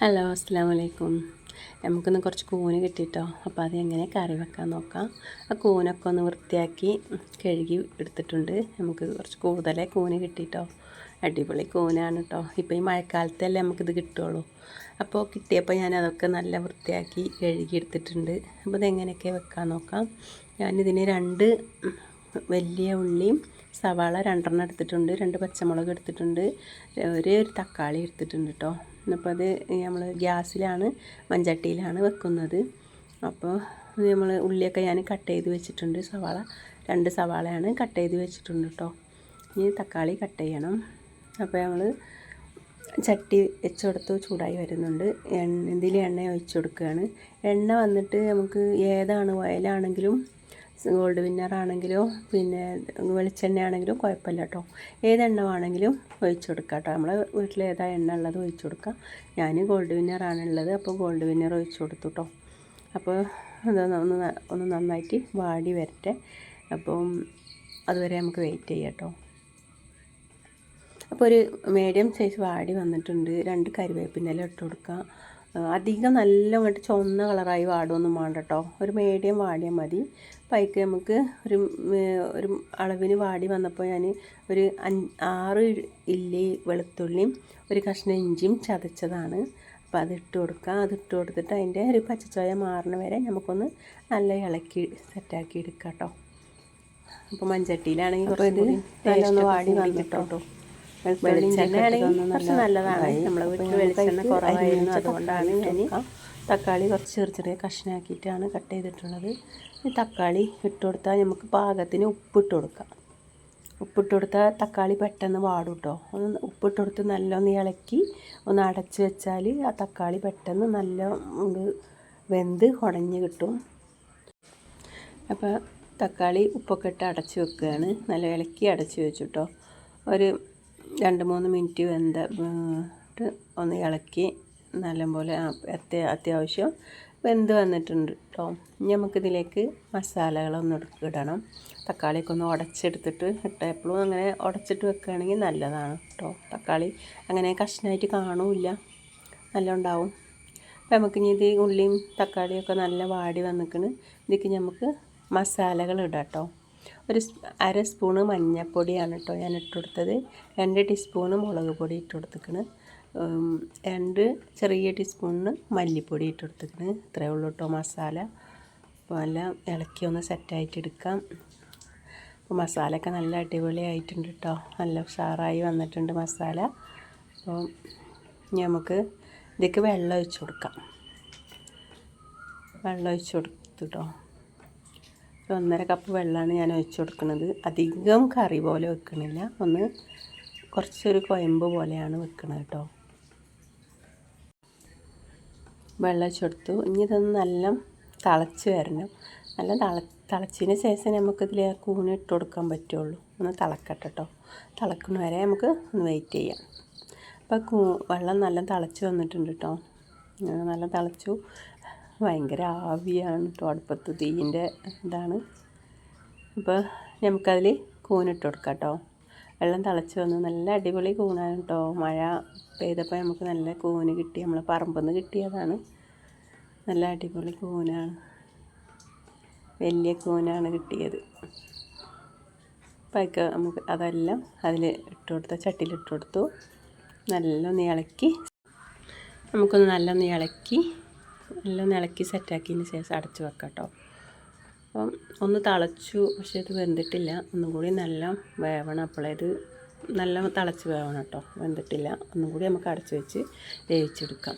Hello അസ്സാം വലൈക്കും നമുക്കൊന്ന് കുറച്ച് കൂന് കിട്ടിയിട്ടോ അപ്പോൾ അത് എങ്ങനെ കറി വെക്കാൻ നോക്കാം. ആ കൂനൊക്കെ ഒന്ന് വൃത്തിയാക്കി കഴുകി എടുത്തിട്ടുണ്ട്. നമുക്ക് കുറച്ച് കൂടുതലേ കൂന് കിട്ടിയിട്ടോ അടിപൊളി കൂനാണ് കേട്ടോ ഇപ്പോൾ ഈ മഴക്കാലത്തല്ലേ നമുക്കിത് കിട്ടുള്ളൂ. അപ്പോൾ കിട്ടിയപ്പോൾ ഞാൻ അതൊക്കെ നല്ല വൃത്തിയാക്കി കഴുകി എടുത്തിട്ടുണ്ട്. അപ്പോൾ ഇതെങ്ങനെയൊക്കെ വെക്കാൻ നോക്കാം. ഞാനിതിന് രണ്ട് വലിയ ഉള്ളിയും സവാള രണ്ടെണ്ണം എടുത്തിട്ടുണ്ട്. രണ്ട് പച്ചമുളക് എടുത്തിട്ടുണ്ട്. ഒരേ ഒരു തക്കാളി എടുത്തിട്ടുണ്ട് കേട്ടോ അപ്പോൾ അത് നമ്മൾ ഗ്യാസിലാണ് മൺചട്ടിയിലാണ് വെക്കുന്നത്. അപ്പോൾ നമ്മൾ ഉള്ളിയൊക്കെ ഞാൻ കട്ട് ചെയ്ത് വെച്ചിട്ടുണ്ട്. സവാള രണ്ട് സവാളയാണ് കട്ട് ചെയ്ത് വെച്ചിട്ടുണ്ട് കേട്ടോ ഇനി തക്കാളി കട്ട് ചെയ്യണം. അപ്പോൾ നമ്മൾ ചട്ടി വെച്ചെടുത്ത് ചൂടായി വരുന്നുണ്ട്. എണ്ണ ഇതിൽ എണ്ണ ഒഴിച്ചു കൊടുക്കുകയാണ് എണ്ണ വന്നിട്ട് നമുക്ക് ഏതാണ് ഓയിലാണെങ്കിലും ഗോൾഡ് വിന്നർ ആണെങ്കിലോ പിന്നെ വെളിച്ചെണ്ണ ആണെങ്കിലും കുഴപ്പമില്ല കേട്ടോ ഏതെണ്ണ വേണമെങ്കിലും ഒഴിച്ചു കൊടുക്കാം കേട്ടോ നമ്മളെ വീട്ടിൽ ഏതാ എണ്ണ ഉള്ളത് ഒഴിച്ചു കൊടുക്കാം. ഞാൻ ഗോൾഡ് വിന്നർ ആണുള്ളത് അപ്പോൾ ഗോൾഡ് വിന്നർ ഒഴിച്ചു കൊടുത്തു കേട്ടോ അപ്പോൾ ഒന്ന് ഒന്ന് നന്നായിട്ട് വാടി വരട്ടെ. അപ്പം അതുവരെ നമുക്ക് വെയിറ്റ് ചെയ്യാം കേട്ടോ അപ്പോൾ ഒരു മീഡിയം സൈസ് വാടി വന്നിട്ടുണ്ട്. രണ്ട് കരിവേപ്പിന്റെ ഇട്ട് കൊടുക്കാം. അധികം നല്ല അങ്ങോട്ട് ചുവന്ന കളറായി വാടുമൊന്നും വേണ്ട കേട്ടോ ഒരു മീഡിയം വാടിയാൽ മതി. പൈക്ക് നമുക്ക് ഒരു ഒരു അളവിന് വാടി വന്നപ്പോൾ ഞാൻ ഒരു ആറ് ഇല്ലി വെളുത്തുള്ളിയും ഒരു കഷ്ണം ഇഞ്ചിയും ചതച്ചതാണ്. അപ്പോൾ അതിട്ട് ഇട്ട് കൊടുക്കുക അത് ഇട്ട് കൊടുത്തിട്ട് അതിന്റെ ഒരു പച്ചച്ചോയ മാറണ വരെ നമുക്കൊന്ന് നല്ല ഇളക്കി സെറ്റാക്കി എടുക്കാം കേട്ടോ അപ്പോൾ മൺചട്ടിയിലാണെങ്കിൽ കുറച്ച് നല്ല ഒന്ന് വാടി വന്നിട്ടോ. വെളിച്ചെണ്ണയാണെങ്കിൽ കുറച്ച് നല്ലതാണ്. നമ്മളെ വീട്ടിൽ വെളിച്ചെണ്ണ കുറവായിരുന്നു അതുകൊണ്ടാണ് ഞാൻ തക്കാളി കുറച്ച് ചെറിയ ചെറിയ കഷ്ണാക്കിയിട്ടാണ് കട്ട് ചെയ്തിട്ടുള്ളത്. ഈ തക്കാളി ഇട്ട് കൊടുത്താൽ നമുക്ക് പാകത്തിന് ഉപ്പിട്ട് കൊടുക്കാം. ഉപ്പിട്ട് കൊടുത്താൽ തക്കാളി പെട്ടെന്ന് വാടും കേട്ടോ ഒന്ന് ഉപ്പിട്ട് കൊടുത്ത് നല്ലൊന്ന് ഇളക്കി ഒന്ന് അടച്ച് വെച്ചാൽ ആ തക്കാളി പെട്ടെന്ന് നല്ല വെന്ത് ഉടഞ്ഞ് കിട്ടും. അപ്പോൾ തക്കാളി ഉപ്പൊക്കെ ഇട്ട് അടച്ച് വെക്കുകയാണ്. നല്ല ഇളക്കി അടച്ച് വെച്ചു കേട്ടോ ഒരു രണ്ട് മൂന്ന് മിനിറ്റ് വെന്ത ഒന്ന് ഇളക്കി നല്ലപോലെ അത്യാവശ്യം വെന്ത് വന്നിട്ടുണ്ട് കേട്ടോ ഇനി നമുക്കിതിലേക്ക് മസാലകളൊന്നും ഇടണം. തക്കാളിയൊക്കെ ഒന്ന് ഉടച്ചെടുത്തിട്ട് ഇട്ട എപ്പോഴും അങ്ങനെ ഉടച്ചിട്ട് വെക്കുകയാണെങ്കിൽ നല്ലതാണ് കേട്ടോ തക്കാളി അങ്ങനെ കഷ്ണമായിട്ട് കാണൂല്ല. നല്ല ഉണ്ടാവും അപ്പോൾ നമുക്കിനി ഇത് ഉള്ളിയും തക്കാളിയൊക്കെ നല്ല വാടി വന്നിക്കണ്. ഇതിലേക്ക് നമുക്ക് മസാലകൾ ഇടാം കേട്ടോ ഒരു അര സ്പൂണ് മഞ്ഞൾപ്പൊടിയാണ് കേട്ടോ ഞാൻ ഇട്ട് കൊടുത്തത് രണ്ട് ടീസ്പൂണ് മുളക് പൊടി ഇട്ട് കൊടുത്തേക്കണ് രണ്ട് ചെറിയ ടീസ്പൂണിന് മല്ലിപ്പൊടി ഇട്ട് കൊടുത്തേക്കണ് ഇത്രയേ ഉള്ളൂ കേട്ടോ മസാല. അപ്പോൾ നല്ല ഇളക്കി ഒന്ന് സെറ്റായിട്ട് എടുക്കാം. അപ്പോൾ മസാലയൊക്കെ നല്ല അടിപൊളിയായിട്ടുണ്ട് കേട്ടോ നല്ല ഉഷാറായി വന്നിട്ടുണ്ട് മസാല. അപ്പോൾ നമുക്ക് ഇതിലേക്ക് വെള്ളം ഒഴിച്ച് കൊടുക്കാം. വെള്ളം ഒഴിച്ച് കൊടുത്തു കേട്ടോ ഒന്നര കപ്പ് വെള്ളമാണ് ഞാൻ ഒഴിച്ച് കൊടുക്കുന്നത്. അധികം കറി പോലെ വെക്കണില്ല. ഒന്ന് കുറച്ചൊരു കൊയമ്പ് പോലെയാണ് വെക്കുന്നത് കേട്ടോ വെള്ളം കൊടുത്തു. ഇനി ഇതൊന്ന് നല്ല തിളച്ച് വരണം. നല്ല തിള തിളച്ചതിന് ശേഷം നമുക്കിതിൽ കൂണ് ഇട്ട് കൊടുക്കാൻ പറ്റുള്ളൂ. ഒന്ന് തിളക്കട്ടെ കേട്ടോ തിളക്കുന്ന വരെ നമുക്ക് ഒന്ന് വെയിറ്റ് ചെയ്യാം. അപ്പോൾ കൂ വെള്ളം നല്ല തിളച്ച് വന്നിട്ടുണ്ട് കേട്ടോ നല്ല തിളച്ചു. ഭയങ്കര ആവിയാണ് കേട്ടോ അടുപ്പത്ത് തീയിന്റെ ഇതാണ്. അപ്പോൾ നമുക്കതിൽ കൂനിട്ട് കൊടുക്കാം കേട്ടോ. വെള്ളം തിളച്ച് വന്നു നല്ല അടിപൊളി കൂനാണ് കേട്ടോ. മഴ പെയ്തപ്പോൾ നമുക്ക് നല്ല കൂന് കിട്ടി. നമ്മൾ പറമ്പിൽ നിന്ന് കിട്ടിയതാണ്. നല്ല അടിപൊളി കൂനാണ്. വലിയ കൂനാണ് കിട്ടിയത്. പൈക്ക നമുക്ക് അതെല്ലാം അതിൽ ഇട്ട് കൊടുത്ത ചട്ടിയിൽ ഇട്ട് കൊടുത്തു. നല്ലൊന്ന് ഇളക്കി. നമുക്കൊന്ന് നല്ലൊന്ന് ഇളക്കി. എല്ലാം ഇളക്കി സെറ്റാക്കിയതിന് ശേഷം അടച്ച് വെക്കാം കേട്ടോ അപ്പം ഒന്ന് തിളച്ചു പക്ഷേ ഇത് വെന്തിട്ടില്ല. ഒന്നും കൂടി നല്ല വേവണം. അപ്പോഴേത് നല്ല തിളച്ച് വേവണം കേട്ടോ വെന്തിട്ടില്ല. ഒന്നും കൂടി നമുക്ക് അടച്ച് വെച്ച് വേവിച്ചെടുക്കാം.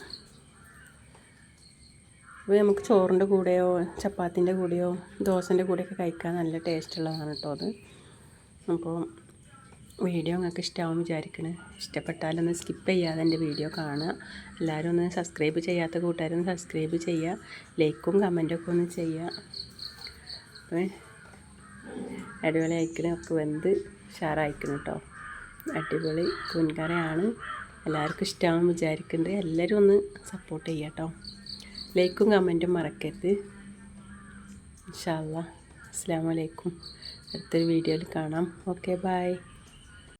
അപ്പോൾ നമുക്ക് ചോറിന്റെ കൂടെയോ ചപ്പാത്തിന്റെ കൂടെയോ ദോശന്റെ കൂടെയൊക്കെ കഴിക്കാൻ നല്ല ടേസ്റ്റ് ഉള്ളതാണ് കേട്ടോ അത്. അപ്പോൾ വീഡിയോ നിങ്ങൾക്ക് ഇഷ്ടമാവും വിചാരിക്കണേ. ഇഷ്ടപ്പെട്ടാലൊന്ന് സ്കിപ്പ് ചെയ്യാതെ എന്റെ വീഡിയോ കാണുക. എല്ലാവരും ഒന്ന് സബ്സ്ക്രൈബ് ചെയ്യാത്ത കൂട്ടുകാരൊന്ന് സബ്സ്ക്രൈബ് ചെയ്യുക ലൈക്കും കമന്റൊക്കെ ഒന്ന് ചെയ്യുക അടിപൊളി അയക്കണേ ഒക്കെ വെന്ത് ഷാറായിക്കണം കേട്ടോ അടിപൊളി കുൻകറയാണ് എല്ലാവർക്കും ഇഷ്ടമാവും വിചാരിക്കുന്നുണ്ട് എല്ലാവരും ഒന്ന് സപ്പോർട്ട് ചെയ്യുക കേട്ടോ ലൈക്കും കമന്റും മറക്കരുത്. ഇൻഷാല്ല അസ്സാം വലൈക്കും അടുത്തൊരു വീഡിയോയിൽ കാണാം. Okay bye